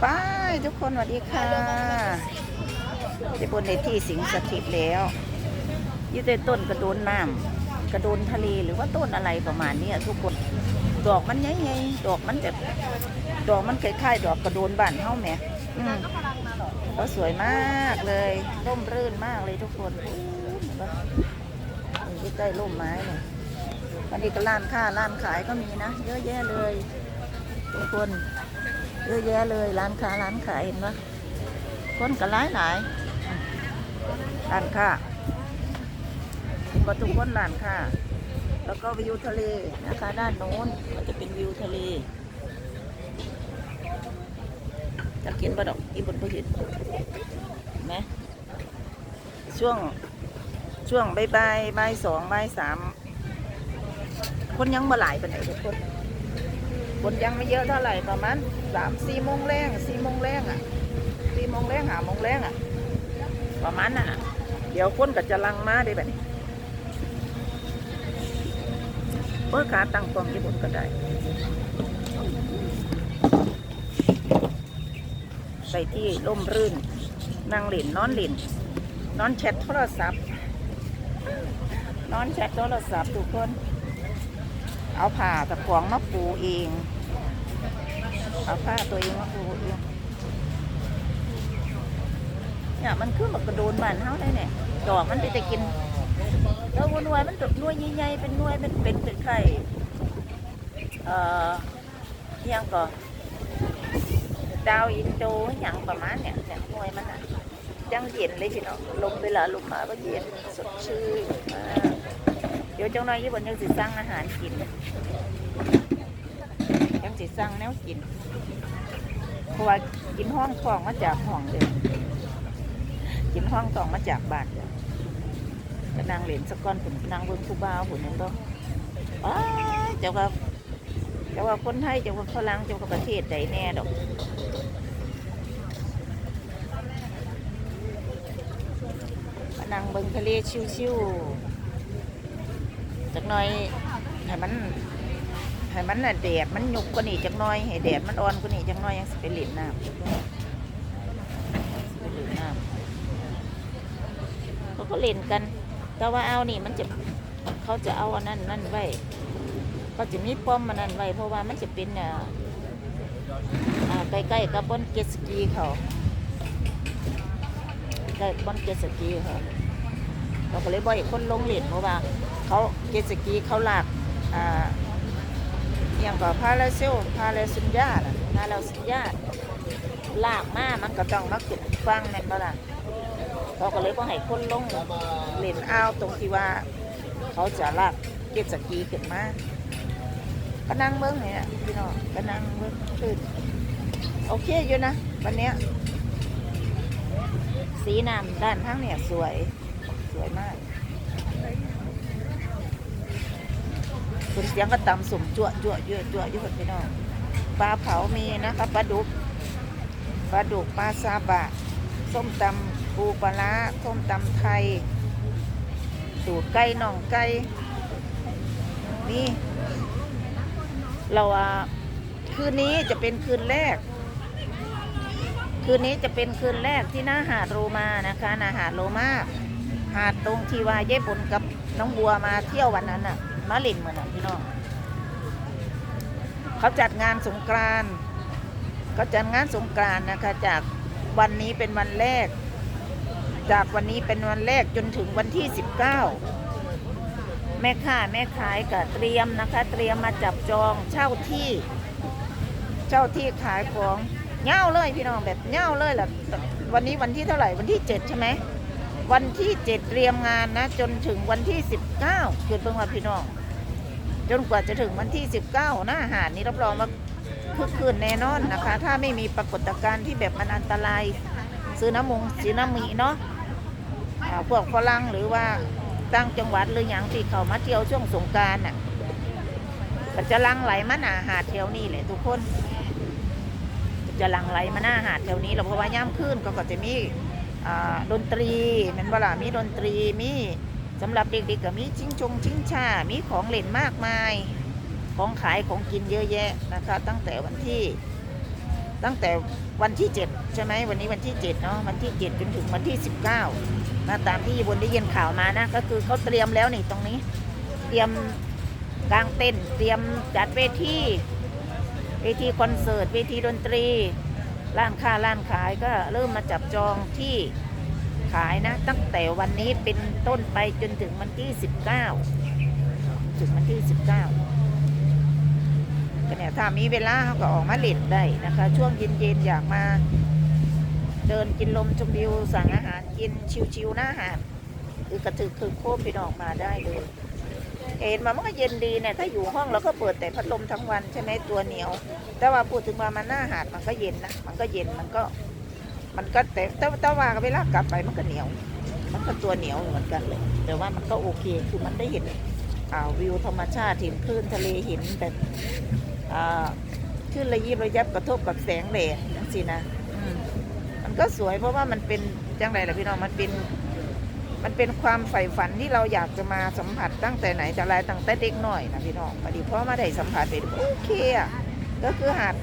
ไปทุกคนสวัสดีค่ะจะบนในที่สิงสถิตแล้วยี่แต่ต้นกระโดนน้ำกระโดนทะเลหรือว่าต้นอะไรประมาณนี้ทุกคนดอกมันใหญ่ๆดอกมันแบบดอกมันคล้ายๆดอกกระโดนบ้านเฮาแหมอืมก็สวยมากเลยร่มรื่นมากเลยทุกคนอู้เห็นปะอยู่ใกล้ร่มไม้เนี่ยวันนี้ก็ร้านค้าร้านขายก็มีนะ เยอะแยะเลย ทุกคน เยอะแยะเลยร้านค้าร้านขายเห็นปะคนก็หลายหลายร้านค้าเห็ทุกคนร้านค้าแล้วก็วิวทะเลนะคะด้านโน้นก็จะเป็นวิวทะเลจะเห็นปะดอกอีบนก็เห็นไหมช่วงช่วงใบ่ายบ่ายบ่ายสองใบสามคนยังมาหลายไปไหนทุกคนคนยังไม่เยอะเท่าไหร่ประมาณ สามสี่โมงแรงสี่โมงแรงอะสี่โมงแรงหาโมงแรงอะ ประมาณน่ะ เดี๋ยวคนก็จะลังมาได้แบบนี้เปิดขาตั้งกล้องที่บนก็ได้ใส่ที่ร่มรื่นนั่งหลินนอนหลินนอนแชทโทรศัพท์นอนแชทโทรศัพท์ทุกคน เอาผ้าตะขวงมาปูเอง เอาผ้าตัวเองมาปูเองเนี่ยมันคือแบบกระโดนบานเฮาได้เนี่ยดอกมันไปแต่กินแล้วหน่วยมันดอกหน่วยใหญ่ๆเป็นหน่วยเป็นเป็นเป็นไข่เอ่ออิหยังก็ดาวอินโดอหย่างประมาณเนี่ยเนี่ยหน่วยมันอะยังเย็นเลยพี่น้องลมเวลาลมมาก็เย็นสดชื่นมากเดี๋ยวเจ้าน้อยยี่บนยังสิสร้างอาหารกิน สิสั่งแนวกินเพราะว่ากินห้องทองมาจากห้องเดิมกินห้องทองมาจากบานเดิมก็นางเหรียญสกอนผมนางเบิ้งคูบาวผมนั่นก็อ้าเจ้าว่าเจ้าว่าคนไทยเจ้าว่าฝรั่งเจ้าว่าประเทศใดแน่ดอกมางเบิ้งทะเลชิวๆจักน่อยให้มัน ให้มันน่ะแดดมันหยุกกว่านี้จักหน่อยให้แดดมันอ่อนกว่านี้จักหน่อยยังสิไปเล่นน้ำสิไปเล่นน้ำเขาก็เล่นกัน แต่ว่าเอานี่มันจะเขาจะเอาอันนั้นนั่นไว้เขาจะมีป้อมมันนั่นไว้เพราะว่ามันจะเป็นอ่าอ่าใกล้ๆกับบอนเจ็ตสกีเขาใกล้บอนเจ็ตสกีเขาเราก็เลยบ่อยคนลงเล่นเพราะว่า เขาเจ็ตสกีเขาหลากอ่า อย่างก็พาราเซลพาราสุญญาน่ะพาราสุญญาลากมามันก็ต้องมาขึ้นฟังแม่นบ่ล่ะเขาก็เลยบ่ให้คนลงเล่นอ้าวตรงที่ว่า เขาจะลากเจ็ตสกีขึ้นมาก็นั่งเบิ้งเนี่ยพี่น้องก็นั่งเบิ้งตื่นโอเคอยู่นะวันเนี้ยสีน้ำด้านข้างเนี่ยสวยสวยมาก คุณเสียงก็ต่ำสมจั่วจั่วจั่วจั่วอยู่คนพี่น้องปลาเผามีนะคะปลาดุกปลาดุกปลาซาบะ ส้มตำปูปลาส้มตำไทยสูตรไก่น่องไก่นี่ เราอะคืนนี้จะเป็นคืนแรก คืนนี้จะเป็นคืนแรกที่หน้าหาดโรมานะคะหน้าหาดโรมาหาดตรงที่ว่าเย่บนกับน้องบัวมาเที่ยววันนั้นน่ะ มาเล่นเหมือนน่ะพี่น้องเขาจัดงานสงกรานต์เขาจัดงานสงกรานต์นะคะจากวันนี้เป็นวันแรก จากวันนี้เป็นวันแรกจนถึงวันที่ 19 แม่ค้าแม่ขายก็เตรียมนะคะ เตรียมมาจับจองเช่าที่ เช่าที่ขายของเง่าเลยพี่น้องแบบเง่าเลยล่ะวันนี้วันที่เท่าไหร่วันที่เจ็ดใช่ไหมวันที่เจ็ดเตรียมงานนะ จนถึงวันที่สิบเก้าเกิดเพิ่งว่าพี่น้อง จนกว่าจะถึงวันที่สิบเก้าหน้าหาดนี้รับรองว่าคึกคืนแน่นอนนะคะ ถ้าไม่มีปรากฏการณ์ที่แบบมันอันตรายซื้อน้ำมงซื้อน้ำมีเนาะพวกฝรั่งหรือว่าตั้งจังหวัดหรืออย่างที่เขามาเที่ยวช่วงสงการน่ะก็จะลังไหลมาหน้าหาดแถวนี้แหละทุกคน จะลังไหลมาหน้าหาดแถวนี้เราเพราะว่าย่ำขึ้นก็ก็จะมีดนตรีแมันเวลามีดนตรีมี สำหรับเด็กๆก็มีชิงชงชิงชา มีของเล่นมากมาย ของขายของกินเยอะแยะนะคะ ตั้งแต่วันที่ ตั้งแต่วันที่ 7 ใช่ไหมวันนี้วันที่ 7 เนาะวันที่ 7 จนถึงวันที่ 19นะตามที่บนได้ยินข่าวมานะ ก็คือเขาเตรียมแล้วนี่ตรงนี้ เตรียมกลางเต้นเตรียมจัดเวทีเวทีคอนเสิร์ตเวทีดนตรี ร้านค้าร้านขายก็เริ่มมาจับจองที่ ขายนะ ตั้งแต่วันนี้เป็นต้นไปจนถึงวันที่19ถึงวันที่19ก็เนี่ยถ้ามีเวลาเขาก็ออกมาเล่นได้นะคะ ช่วงเย็นๆอยากมา เดินกินลมชมวิวสั่งอาหารกินชิวๆหน้าหาดหรือกระถือคือโคมพี่น้องมาได้เลยเห็นมามันก็เย็นดีเนี่ยถ้าอยู่ห้องเราก็เปิดแต่พัดลมทั้งวันใช่ไหมตัวเหนียว แต่ว่าพูดถึงว่ามันหน้าหาดมันก็เย็นนะมันก็เย็นมันก็ มันก็แต่แต่แต่ว่าเวลากลับไปมันก็เหนียว มันก็ตัวเหนียวเหมือนกันเลย แต่ว่ามันก็โอเคคือมันได้เห็นอ่าวิวธรรมชาติเห็นคลื่นทะเลเห็นแบบอ่าคลื่นระยิบระยับกระทบกับแสงแดดจังสินะอืมมันก็สวยเพราะว่ามันเป็นจังไรล่ะพี่น้องมันเป็นมันเป็นความใฝ่ฝันที่เราอยากจะมาสัมผัสตั้งแต่ไหนแต่ไรตั้งแต่เด็กหน่อยนะพี่น้องพอดีเพราะมาได้สัมผัสไปโอเคอะก็คือหาด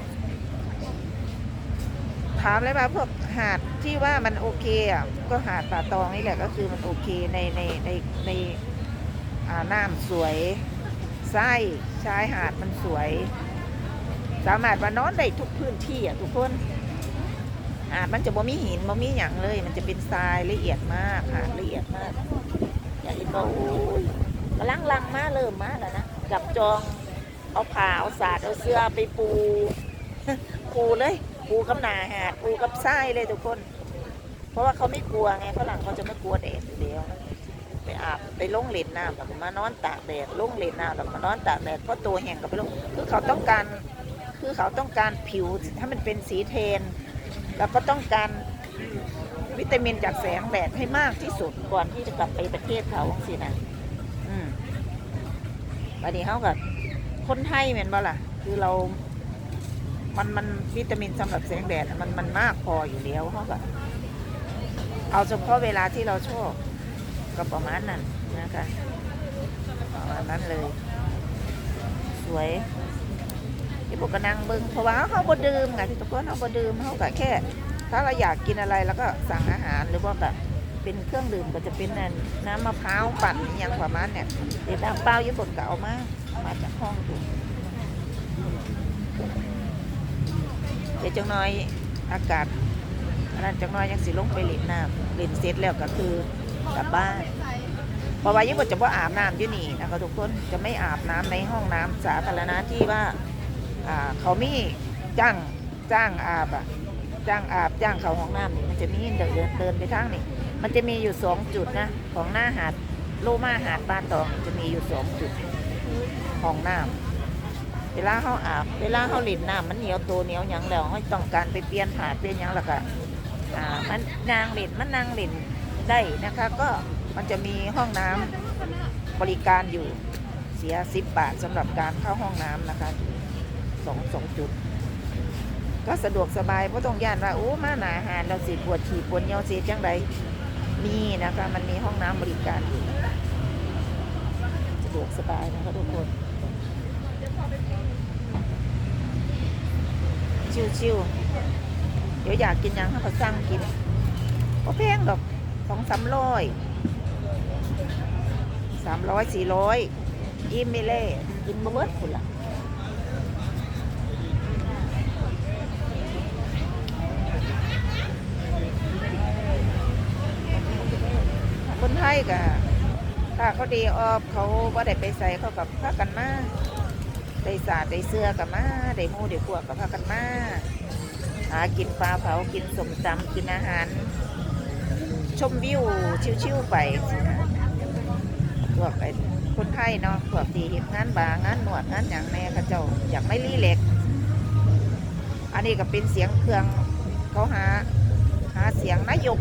ถามเลยว่าพวกหาดที่ว่ามันโอเคอะก็หาดป่าตองนี่แหละก็คือมันโอเคในในในในอ่าน้ำสวยไส้ชายหาดมันสวย สามารถมานอนได้ทุกพื้นที่อะทุกคนหาดมันจะบ่มีหินบ่มีหยังเลย มันจะเป็นทรายละเอียดมากหาดละเอียดมากอย่าเห็นว่าโอ้ยกำลังลังมาเริ่มมาแล้วนะจับจองเอาผ้าเอาสาดเอาเสื้อไปปูปูเลย ปูกับนาหาดปูกับทรายเลยทุกคน เพราะว่าเขาไม่กลัวไงฝรั่งเขาจะไม่กลัวแดดอยู่แล้วไปอาบไปลงเล่นน้ำแล้วก็มานอนตากแดดลงเล่นน้ำแล้วก็มานอนตากแดดเพราะตัวแห้งก็ไปลงคือเขาต้องการคือเขาต้องการผิวถ้ามันเป็นสีเทน แล้วก็ต้องการวิตามินจากแสงแดดให้มากที่สุดก่อนที่จะกลับไปประเทศเขาสินะอืมวันนี้เขากับคนไทยเหมือนบ่ล่ะ คือเรา มันมันวิตามินสำหรับแสงแดดมันมันมากพออยู่แล้วเขาก็เอาเฉพาะเวลาที่เราชอบก็ประมาณนั้นนะคะประมาณนั้นเลย สวยที่พวกก็นั่งเบิ้งเพราะว่าเขาบดดื่มไงที่ทุกคนเขาบดดื่มเขาก็แค่ ถ้าเราอยากกินอะไรแล้วก็สั่งอาหารหรือว่าแบบเป็นเครื่องดื่มก็จะเป็นน้ำมะพร้าวปั่นอย่างประมาณเนี่ยเดี๋ยวน้ำเปล่าญี่ปุ่นก็เอามาเอามาจากห้องดู เดี๋ยวจังน้อยอากาศอันนั้นจังน้อยยังสิลงไปเล่นน้ำเล่นเสร็จแล้วก็คือกลับบ้านเพราะว่าญี่ปุ่จะว่าอาบน้ำอยู่นี่นะคะทุกคนจะไม่อาบน้ำในห้องน้ำสาธารณะที่ว่าอ่าเขามีจ้างจ้างอาบอะจ้างอาบจ้างเขาห้องน้ำนี่มันจะมีเดินเดินเดินไปทางนี่มันจะมีอยู่สองจุดนะของหน้าหาดโลมาหาดบ้านตองจะมีอยู่สองจุดห้องน้ำ เวลาเขาอาบ เวลาเขาหลินน้ำมันเหนียวตัวเหนียวหยังแล้วเขาต้องการไปเปลี่ยนผ่าเปลี่ยนหยังแล้วก็อ่ามันนางหลินมันนางหลินได้นะคะ ก็มันจะมีห้องน้ำบริการอยู่เสียสิบบาทสำหรับการเข้าห้องน้ำนะคะสองสองจุด ก็สะดวกสบายเพราะต้องย่านว่าโอ้มาหนาหารเราสิปวดฉี่ปวดเยี่ยวเสียจังใดมีนะคะ มันมีห้องน้ำบริการอยู่ สะดวกสบายนะคะทุกคน ชิวๆเดี๋ยวอยากกินยังเขาก็สั่งกินก็แพงดอกสองสามร้อยสามร้อยสี่ร้อยอิ่มไม่เล่กินบ่เบิดคุณล่ะคนไทยก็ถ้าเขาดีออบเขาว่าได้ไปใส่เขากับพากันมา ได้สาดได้เสื้อกับมาได้หมูได้พวกกับพากันมาหากินปลาเผากินสมตำกินอาหาร ชมวิวชิวๆไปพวกไอ้คนไทยเนาะพวกที่เห็นงานบาร์งานหนวดงานอย่างแน่เขาเจ้าอยากไม่รีเล็ก อันนี้ก็เป็นเสียงเครื่องเขาหาหาเสียงนายก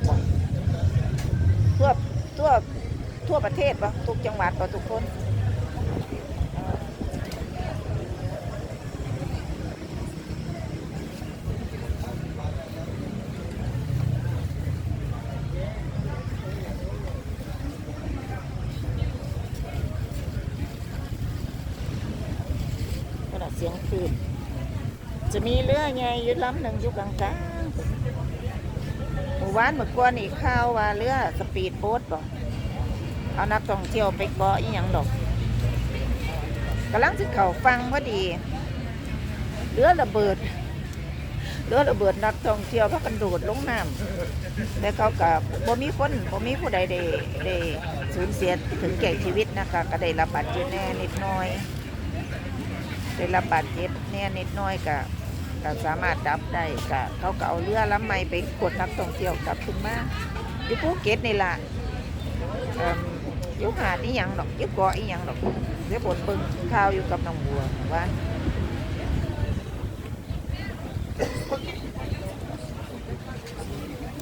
ทั่วทั่วทั่วประเทศปะทุกจังหวัดปะทุกคน เสียงคลื่นจะมีเรือไงยืดลำหนึ่งยู่กลางๆหมู่บ้านเมื่อก่อนนี่ข่าวว่าเรือสปีดโบ๊ทบ่เอานักท่องเที่ยวไปเกาะอีหยังดอกกำลังสิเข้าฟังพอดีเรือระเบิดเรือระเบิดนักท่องเที่ยวพักกันโดดลงน้ำแต่เขากับบ่มีคนบ่มีผู้ใดได้ได้สูญเสียถึงแก่ชีวิตนะคะก็ได้รับบาดเจ็บแน่นิดหน้อย ได้รับบาดเจ็บแน่นิดน้อยก็ก็สามารถดับได้ก็เขาก็เอาเรือลำใหม่ไปกดนักท่องเที่ยวกลับขึ้นมาอยู่ภูเก็ตนี่ล่ะอยู่หาดอีหยังดอกอยู่เกาะอีหยังดอกเดี๋ยวบนเบิ่งข่าวอยู่กับน้องบัวว่า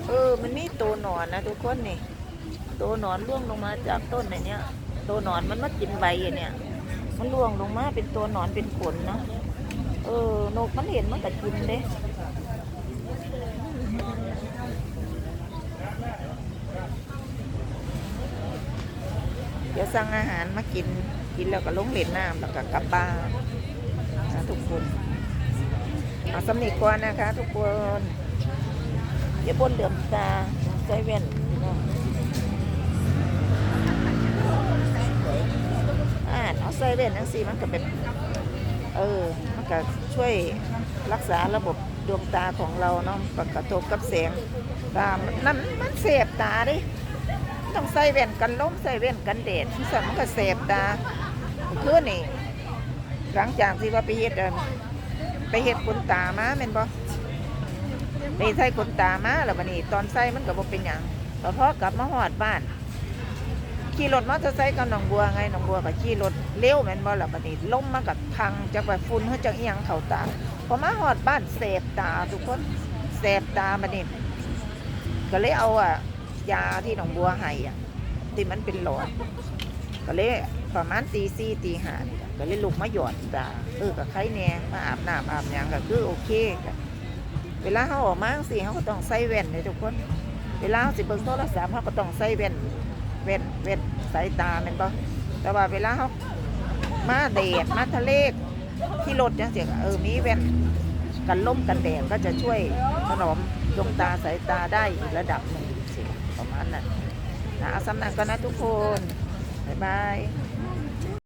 เออมันมีตัวหนอนนะทุกคนนี่ตัวหนอนร่วงลงมาจากต้นในเนี้ยตัวหนอนมันมากินใบเนี่ย มันล่วงลงมาเป็นตัวหนอนเป็นขนนะเออนกมันเห็นมันก็กินเด้เดี๋ยวสั่งอาหารมากินกินแล้วก็ลงเล่นน้ำแล้วก็กลับบ้านนะทุกคนเอาสำนีก่อนนะคะ ทุกคนอย่าบนเหลือมตาใส่แว่น พี่เว่นทั้งสี่มันก็เป็นเออมันก็ช่วยรักษาระบบดวงตาของเราเนาะปกระทบกับแสงตามันนั่นมันเสบตาดิต้องใส่แว่นกันล้มใส่แว่นกันแดดที่สมันก็เสบตาคือนี่ หลังจากที่ว่าไปเฮ็ดไปเฮ็ดขนตามาแม่นบ่ไปใส่ขนตามาแล้วบัดนี้ ตอนใส่มันก็บ่เป็นหยังแต่พอกลับมาฮอดบ้าน ขี่รถมอเตอร์ไซค์กับน้องบัวไงน้องบัวก็ขี่รถเร็วแม่นบ่ล่ะบัดนี้ล้มมันก็พังจากว่าฝุ่นเฮาจังอีหยังเข้าตาพอมาฮอดบ้านเสบตาทุกคนเสบตาบัดนี้ก็เลยเอาอะยาที่น้องบัวให้อะที่มันเป็นหลอดก็เลยประมาณตีสี่ตีห้านี่ก็เลยลุกมาหยอดตาเออกับใครแน่มาอาบน้ำอาบหยังก็คือโอเคก็เวลาเขาออกมาสิเขาก็ต้องใส่แว่นเลยทุกคน เวลาเขาสิเบิ่งโทรศัพท์เขาก็ต้องใส่แว่น เว้นเว้นสายตาแม่นบ่แต่ว่าเวลาเขามาเดดมาทะเลที่รถจังเสียเออมีแว่นกันล่มกันแดดก็จะช่วยถนอมดวงตาสายตาได้อีกระดับหนึ่งสิประมาณนั้นนะเอาสำนักกันนะทุกคน บ๊ายบาย